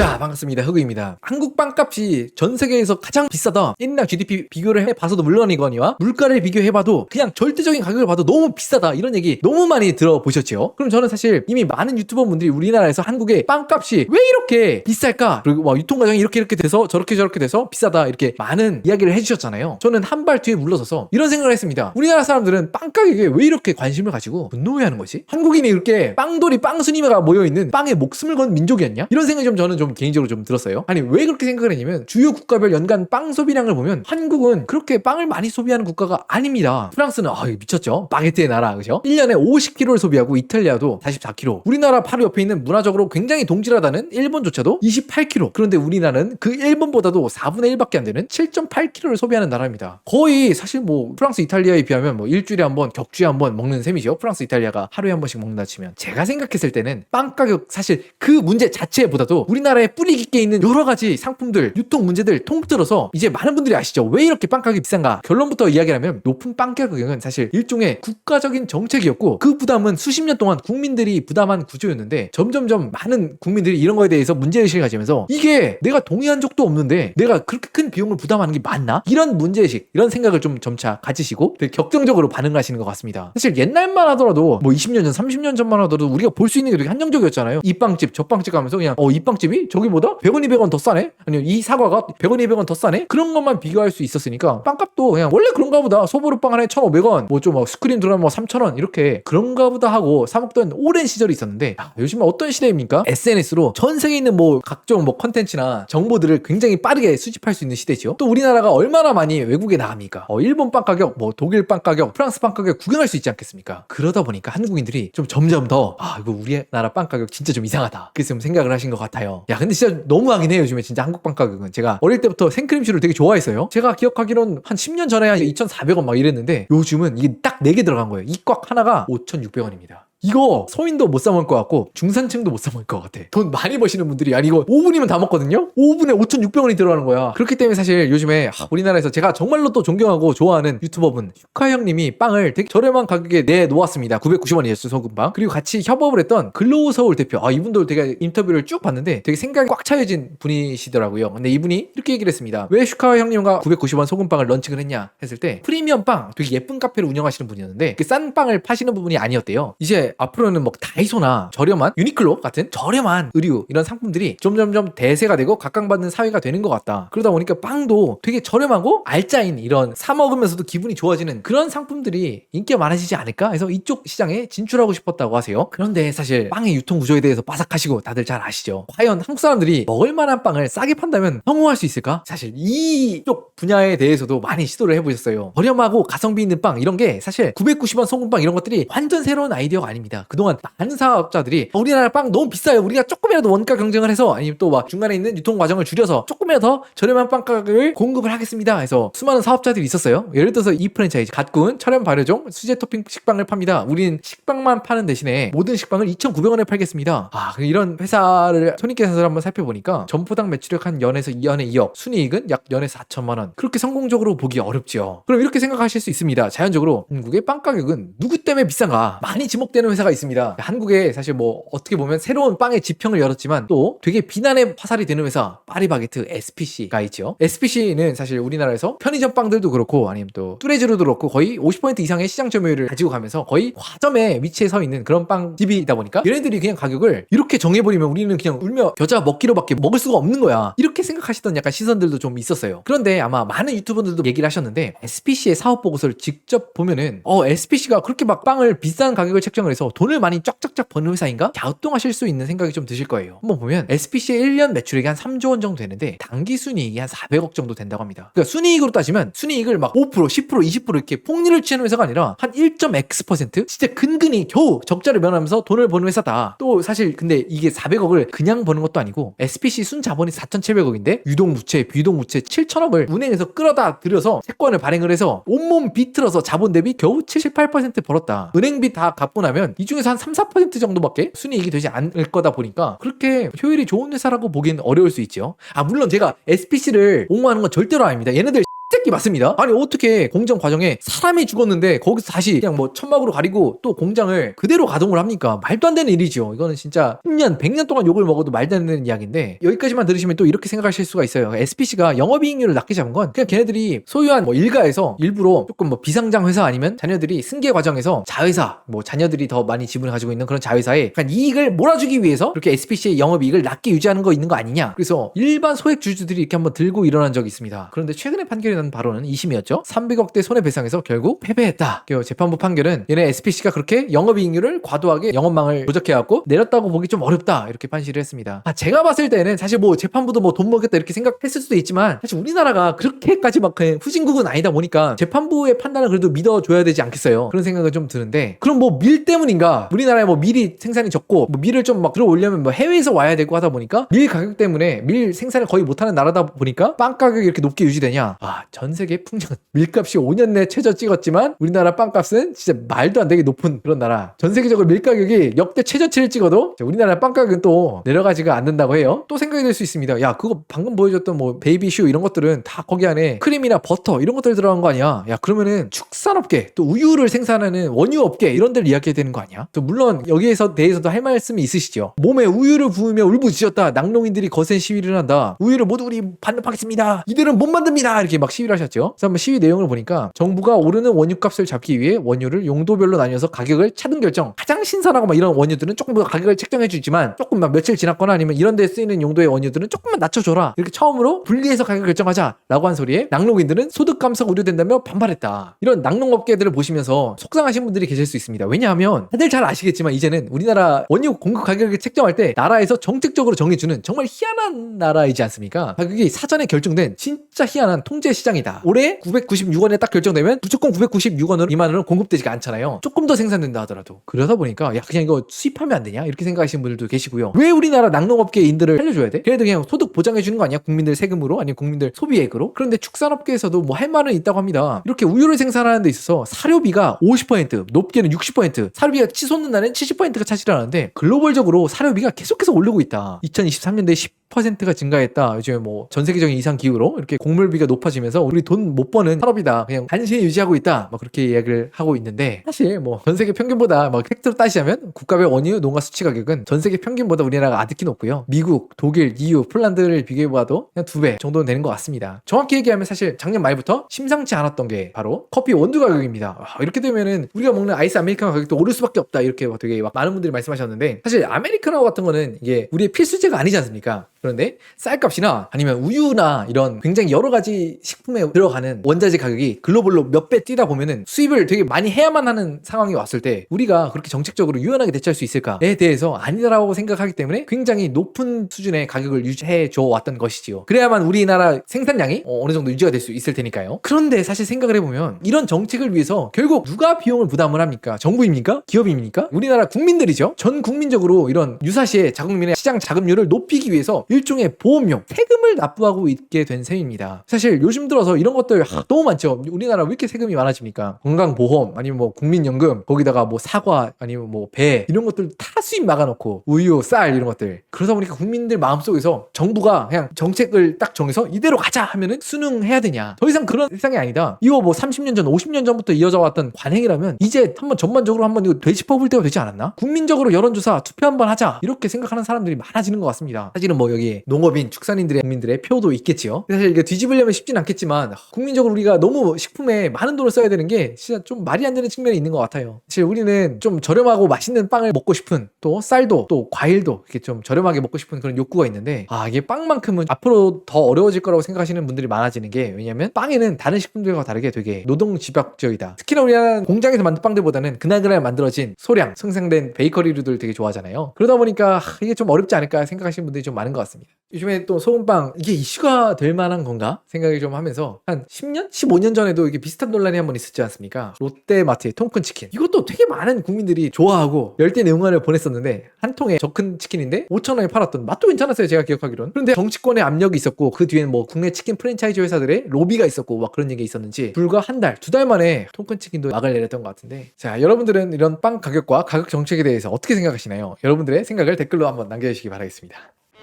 자 반갑습니다. 흑우입니다. 한국 빵값이 전 세계에서 가장 비싸다. 1인당 GDP 비교를 해봐서도 물론이거니와 물가를 비교해봐도 그냥 절대적인 가격을 봐도 너무 비싸다. 이런 얘기 너무 많이 들어보셨죠? 그럼 저는 사실 이미 많은 유튜버 분들이 우리나라에서 한국의 빵값이 왜 이렇게 비쌀까? 그리고 뭐 유통 과정이 이렇게 이렇게 돼서 저렇게 저렇게 돼서 비싸다. 이렇게 많은 이야기를 해주셨잖아요. 저는 한 발 뒤에 물러서서 이런 생각을 했습니다. 우리나라 사람들은 빵 가격에 왜 이렇게 관심을 가지고 분노해하는 거지? 한국인이 이렇게 빵돌이 빵순이가 모여있는 빵에 목숨을 건 민족이었냐? 이런 생각이 좀 저는 좀 개인적으로 좀 들었어요. 아니 왜 그렇게 생각을 했냐면 주요 국가별 연간 빵 소비량을 보면 한국은 그렇게 빵을 많이 소비하는 국가가 아닙니다. 프랑스는 아 미쳤죠. 바게트의 나라 그죠? 1년에 50kg를 소비하고 이탈리아도 44kg. 우리나라 바로 옆에 있는 문화적으로 굉장히 동질하다는 일본조차도 28kg. 그런데 우리나라는 그 일본보다도 4분의 1밖에 안 되는 7.8kg를 소비하는 나라입니다. 거의 사실 뭐 프랑스 이탈리아에 비하면 뭐 일주일에 한 번 격주에 한 번 먹는 셈이죠. 프랑스 이탈리아가 하루에 한 번씩 먹는다 치면 제가 생각했을 때는 빵 가격 사실 그 문제 자체보다도 우리나라 에 뿌리 깊게 있는 여러 가지 상품들, 유통 문제들 통틀어서 이제 많은 분들이 아시죠? 왜 이렇게 빵 가격이 비싼가? 결론부터 이야기하면 높은 빵 가격은 사실 일종의 국가적인 정책이었고 그 부담은 수십 년 동안 국민들이 부담한 구조였는데 점점점 많은 국민들이 이런 거에 대해서 문제의식을 가지면서 이게 내가 동의한 적도 없는데 내가 그렇게 큰 비용을 부담하는 게 맞나? 이런 문제의식, 이런 생각을 좀 점차 가지시고 되게 격정적으로 반응하시는 것 같습니다. 사실 옛날만 하더라도 뭐 20년 전, 30년 전만 하더라도 우리가 볼 수 있는 게 되게 한정적이었잖아요. 이 빵집, 저 빵집 가면서 그냥 어, 이 빵집이 저기보다 100원, 200원 더 싸네? 아니면 이 사과가 100원, 200원 더 싸네? 그런 것만 비교할 수 있었으니까 빵값도 그냥 원래 그런가 보다. 소보루 빵 하나에 1,500원, 뭐좀막 스크린 뭐 3,000원 이렇게 그런가 보다 하고 사 먹던 오랜 시절이 있었는데 야, 요즘은 어떤 시대입니까? SNS로 전 세계에 있는 뭐 각종 뭐 컨텐츠나 정보들을 굉장히 빠르게 수집할 수 있는 시대죠. 또 우리나라가 얼마나 많이 외국에 나갑니까? 어, 일본 빵 가격, 뭐 독일 빵 가격, 프랑스 빵 가격 구경할 수 있지 않겠습니까? 그러다 보니까 한국인들이 좀 점점 더 아, 이거 우리나라 빵 가격 진짜 좀 이상하다. 좀 생각을 하신 것 같아요. 야, 근데 진짜 너무하긴 해요. 요즘에 진짜 한국 빵 가격은. 제가 어릴 때부터 생크림슈를 되게 좋아했어요. 제가 기억하기론 한 10년 전에 한 2,400원 막 이랬는데 요즘은 이게 딱 4개 들어간 거예요. 이 꽉 하나가 5,600원입니다. 이거 소인도 못 사 먹을 것 같고 중산층도 못 사 먹을 것 같아. 돈 많이 버시는 분들이 아니 이거 5분이면 다 먹거든요. 5분에 5,600원이 들어가는 거야. 그렇기 때문에 사실 요즘에 하, 우리나라에서 제가 정말로 또 존경하고 좋아하는 유튜버분 슈카 형님이 빵을 되게 저렴한 가격에 내 놓았습니다. 990원이었죠 소금빵. 그리고 같이 협업을 했던 글로우 서울 대표. 아 이분도 되게 인터뷰를 쭉 봤는데 되게 생각이 꽉 차여진 분이시더라고요. 근데 이분이 이렇게 얘기를 했습니다. 왜 슈카 형님과 990원 소금빵을 런칭을 했냐 했을 때 프리미엄 빵 되게 예쁜 카페를 운영하시는 분이었는데 그 싼 빵을 파시는 부분이 아니었대요. 이제 앞으로는 뭐 다이소나 저렴한 유니클로 같은 저렴한 의류 이런 상품들이 점점점 대세가 되고 각광받는 사회가 되는 것 같다. 그러다 보니까 빵도 되게 저렴하고 알짜인 이런 사 먹으면서도 기분이 좋아지는 그런 상품들이 인기가 많아지지 않을까 해서 이쪽 시장에 진출하고 싶었다고 하세요. 그런데 사실 빵의 유통 구조에 대해서 빠삭하시고 다들 잘 아시죠. 과연 한국 사람들이 먹을 만한 빵을 싸게 판다면 성공할 수 있을까? 사실 이쪽 분야에 대해서도 많이 시도를 해보셨어요. 저렴하고 가성비 있는 빵 이런 게 사실 990원 소금빵 이런 것들이 완전 새로운 아이디어가 아닙니다. 그동안 많은 사업자들이 우리나라 빵 너무 비싸요. 우리가 조금이라도 원가 경쟁을 해서 아니면 또 막 중간에 있는 유통 과정을 줄여서 조금이라도 더 저렴한 빵 가격을 공급을 하겠습니다. 해서 수많은 사업자들이 있었어요. 예를 들어서 이 프랜차이즈 갓군 철연 발효종 수제 토핑 식빵을 팝니다. 우린 식빵만 파는 대신에 모든 식빵을 2,900원에 팔겠습니다. 아 이런 회사를 손익계산서를 한번 살펴보니까 점포당 매출액 한 연에서 2연에 2억, 순이익은 약 연에 4천만 원. 그렇게 성공적으로 보기 어렵죠. 그럼 이렇게 생각하실 수 있습니다. 자연적으로 한국의 빵 가격은 누구 때문에 비싼가? 많이 지목되는 회사가 있습니다. 한국에 사실 뭐 어떻게 보면 새로운 빵의 지평을 열었지만 또 되게 비난의 화살이 되는 회사 파리바게트 SPC가 있죠. SPC는 사실 우리나라에서 편의점 빵들도 그렇고 아니면 또 뚜레쥬르도 그렇고 거의 50% 이상의 시장 점유율을 가지고 가면서 거의 과점에 위치해 서 있는 그런 빵집이다 보니까 얘네들이 그냥 가격을 이렇게 정해버리면 우리는 그냥 울며 겨자 먹기로밖에 먹을 수가 없는 거야. 이렇게 생각하시던 약간 시선들도 좀 있었어요. 그런데 아마 많은 유튜버들도 얘기를 하셨는데 SPC의 사업 보고서를 직접 보면은 어 SPC가 그렇게 막 빵을 비싼 가격을 책정을 해서 돈을 많이 쫙쫙쫙 버는 회사인가? 갸우뚱하실 수 있는 생각이 좀 드실 거예요. 한번 보면 SPC의 1년 매출액이 한 3조 원 정도 되는데 단기 순이익이 한 400억 정도 된다고 합니다. 그러니까 순이익으로 따지면 순이익을 막 5%, 10%, 20% 이렇게 폭리를 취하는 회사가 아니라 한 1.x% 진짜 근근히 겨우 적자를 면하면서 돈을 버는 회사다. 또 사실 근데 이게 400억을 그냥 버는 것도 아니고 SPC 순 자본이 4,700억 인데 유동부채, 비동부채 7천억을 은행에서 끌어다 들여서 채권을 발행을 해서 온몸 비틀어서 자본 대비 겨우 78% 벌었다. 은행비 다 갚고 나면 이 중에서 한 3, 4% 정도밖에 순이익이 되지 않을 거다 보니까 그렇게 효율이 좋은 회사라고 보기엔 어려울 수 있죠. 아 물론 제가 SPC를 옹호하는 건 절대로 아닙니다. 얘네들 개새끼 맞습니다. 아니 어떻게 공정 과정에 사람이 죽었는데 거기서 다시 그냥 뭐 천막으로 가리고 또 공장을 그대로 가동을 합니까? 말도 안 되는 일이죠. 이거는 진짜 10년, 100년 동안 욕을 먹어도 말도 안 되는 이야기인데 여기까지만 들으시면 또 이렇게 생각하실 수가 있어요. SPC가 영업이익률을 낮게 잡은 건 그냥 걔네들이 소유한 뭐 일가에서 일부러 조금 뭐 비상장 회사 아니면 자녀들이 승계 과정에서 자회사 뭐 자녀들이 더 많이 지분을 가지고 있는 그런 자회사에 약간 이익을 몰아주기 위해서 이렇게 SPC의 영업이익을 낮게 유지하는 거 있는 거 아니냐. 그래서 일반 소액 주주들이 이렇게 한번 들고 일어난 적이 있습니다. 그런데 최근에 판결이 난 바로는 2심이었죠. 300억대 손해배상에서 결국 패배했다. 그 재판부 판결은 얘네 SPC가 그렇게 영업이익률을 과도하게 영업망을 조작해갖고 내렸다고 보기 좀 어렵다 이렇게 판시를 했습니다. 아 제가 봤을 때는 사실 뭐 재판부도 뭐 돈 먹겠다 이렇게 생각했을 수도 있지만 사실 우리나라가 그렇게까지 막 후진국은 아니다 보니까 재판부의 판단을 그래도 믿어줘야 되지 않겠어요. 그런 생각은 좀 드는데 그럼 뭐 밀 때문인가? 우리나라에 뭐 밀이 생산이 적고 뭐 밀을 좀 막 들어올려면 뭐 해외에서 와야 되고 하다 보니까 밀 가격 때문에 밀 생산을 거의 못하는 나라다 보니까 빵 가격이 이렇게 높게 유지되냐? 아전 세계 풍년 밀값이 5년 내 최저 찍었지만 우리나라 빵값은 진짜 말도 안 되게 높은 그런 나라. 전 세계적으로 밀 가격이 역대 최저치를 찍어도 우리나라 빵 가격은 또 내려가지가 않는다고 해요. 또 생각이 될 수 있습니다. 야 그거 방금 보여줬던 뭐 베이비슈 이런 것들은 다 거기 안에 크림이나 버터 이런 것들 들어간 거 아니야? 야 그러면은 축산업계 또 우유를 생산하는 원유업계 이런 데를 이야기해야 되는 거 아니야? 또 물론 여기에서 대해서도 할 말씀이 있으시죠. 몸에 우유를 부으며 울부짖었다. 낙농인들이 거센 시위를 한다. 우유를 모두 우리 반납하겠습니다. 이들은 못 만듭니다. 이렇게 막 시위를 하셨죠. 그래서 한번 시위 내용을 보니까 정부가 오르는 원유값을 잡기 위해 원유를 용도별로 나뉘어서 가격을 차등 결정. 가장 신선하고 막 이런 원유들은 조금 더 가격을 책정해 주지만 조금 막 며칠 지났거나 아니면 이런 데 쓰이는 용도의 원유들은 조금만 낮춰줘라. 이렇게 처음으로 분리해서 가격 결정하자라고 한 소리에 낙농인들은 소득 감소가 우려된다며 반발했다. 이런 낙농업계들을 보시면서 속상하신 분들이 계실 수 있습니다. 왜냐하면 다들 잘 아시겠지만 이제는 우리나라 원유 공급 가격을 책정할 때 나라에서 정책적으로 정해주는 정말 희한한 나라이지 않습니까? 가격이 사전에 결정된 진짜 희한한 통제 시장 이다. 올해 996원에 딱 결정되면 무조건 996원으로 미만으로 공급되지가 않잖아요. 조금 더 생산된다 하더라도. 그러다 보니까 야 그냥 이거 수입하면 안 되냐? 이렇게 생각하시는 분들도 계시고요. 왜 우리나라 낙농업계인들을 살려줘야 돼? 걔네들 그냥 소득 보장해 주는 거 아니야? 국민들 세금으로 아니면 국민들 소비액으로? 그런데 축산업계에서도 뭐 할 말은 있다고 합니다. 이렇게 우유를 생산하는 데 있어서 사료비가 50% 높게는 60% 사료비가 치솟는 날엔 70%가 차지를 하는데 글로벌적으로 사료비가 계속해서 오르고 있다. 2023년도에 10% 가 증가했다. 요즘에 뭐 전 세계적인 이상 기후로 이렇게 곡물비가 높아지면서 우리 돈 못 버는 산업이다. 그냥 간신히 유지하고 있다. 막 그렇게 이야기를 하고 있는데 사실 뭐 전 세계 평균보다 막 팩트로 따지자면 국가별 원유 농가 수치 가격은 전 세계 평균보다 우리나라가 아득히 높고요. 미국, 독일, EU, 폴란드를 비교해봐도 그냥 두 배 정도는 되는 것 같습니다. 정확히 얘기하면 사실 작년 말부터 심상치 않았던 게 바로 커피 원두 가격입니다. 아, 이렇게 되면은 우리가 먹는 아이스 아메리카노 가격도 오를 수밖에 없다. 이렇게 막 되게 막 많은 분들이 말씀하셨는데 사실 아메리카노 같은 거는 이게 우리의 필수제가 아니지 않습니까? 그런데 쌀값이나 아니면 우유나 이런 굉장히 여러 가지 식품에 들어가는 원자재 가격이 글로벌로 몇 배 뛰다 보면은 수입을 되게 많이 해야만 하는 상황이 왔을 때 우리가 그렇게 정책적으로 유연하게 대처할 수 있을까에 대해서 아니라고 생각하기 때문에 굉장히 높은 수준의 가격을 유지해 줘 왔던 것이지요. 그래야만 우리나라 생산량이 어, 어느 정도 유지가 될 수 있을 테니까요. 그런데 사실 생각을 해보면 이런 정책을 위해서 결국 누가 비용을 부담을 합니까? 정부입니까? 기업입니까? 우리나라 국민들이죠. 전 국민적으로 이런 유사시에 자국민의 시장 자금률을 높이기 위해서 일종의 보험료, 세금을 납부하고 있게 된 셈입니다. 사실 요즘 들어서 이런 것들 하, 너무 많죠. 우리나라 왜 이렇게 세금이 많아집니까? 건강보험, 아니면 뭐 국민연금, 거기다가 뭐 사과, 아니면 뭐 배, 이런 것들 다 수입 막아놓고 우유, 쌀 이런 것들. 그러다 보니까 국민들 마음속에서 정부가 그냥 정책을 딱 정해서 이대로 가자 하면은 순응해야 되냐. 더 이상 그런 세상이 아니다. 이거 뭐 30년 전, 50년 전부터 이어져 왔던 관행이라면 이제 한번 전반적으로 한번 이거 되짚어볼 때가 되지 않았나? 국민적으로 여론조사 투표 한번 하자. 이렇게 생각하는 사람들이 많아지는 것 같습니다. 사실은 뭐 여기 농업인, 축산인들의 국민들의 표도 있겠지요. 사실 이게 뒤집으려면 쉽진 않겠지만 국민적으로 우리가 너무 식품에 많은 돈을 써야 되는 게 진짜 좀 말이 안 되는 측면이 있는 것 같아요. 사실 우리는 좀 저렴하고 맛있는 빵을 먹고 싶은 또 쌀도 또 과일도 이렇게 좀 저렴하게 먹고 싶은 그런 욕구가 있는데 아 이게 빵만큼은 앞으로 더 어려워질 거라고 생각하시는 분들이 많아지는 게 왜냐면 빵에는 다른 식품들과 다르게 되게 노동 집약적이다. 특히나 우리나라 공장에서 만든 빵들보다는 그날그날 만들어진 소량 생산된 베이커리류들 되게 좋아하잖아요. 그러다 보니까 하, 이게 좀 어렵지 않을까 생각하시는 분들이 좀 많은 것 같습니다. 요즘에 또 소금빵 이게 이슈가 될 만한 건가 생각이 좀 하면서 한 10년, 15년 전에도 이게 비슷한 논란이 한 번 있었지 않습니까? 롯데마트의 통큰 치킨 이것도 되게 많은 국민들이 좋아하고 열띤 응원을 보냈었는데 한 통에 저큰 치킨인데 5천 원에 팔았던 맛도 괜찮았어요 제가 기억하기로는 그런데 정치권의 압력이 있었고 그 뒤에는 뭐 국내 치킨 프랜차이즈 회사들의 로비가 있었고 막 그런 얘기 있었는지 불과 한 달, 두 달 만에 통큰 치킨도 막을 내렸던 것 같은데 자 여러분들은 이런 빵 가격과 가격 정책에 대해서 어떻게 생각하시나요? 여러분들의 생각을 댓글로 한번 남겨주시기 바라겠습니다.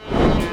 Yeah.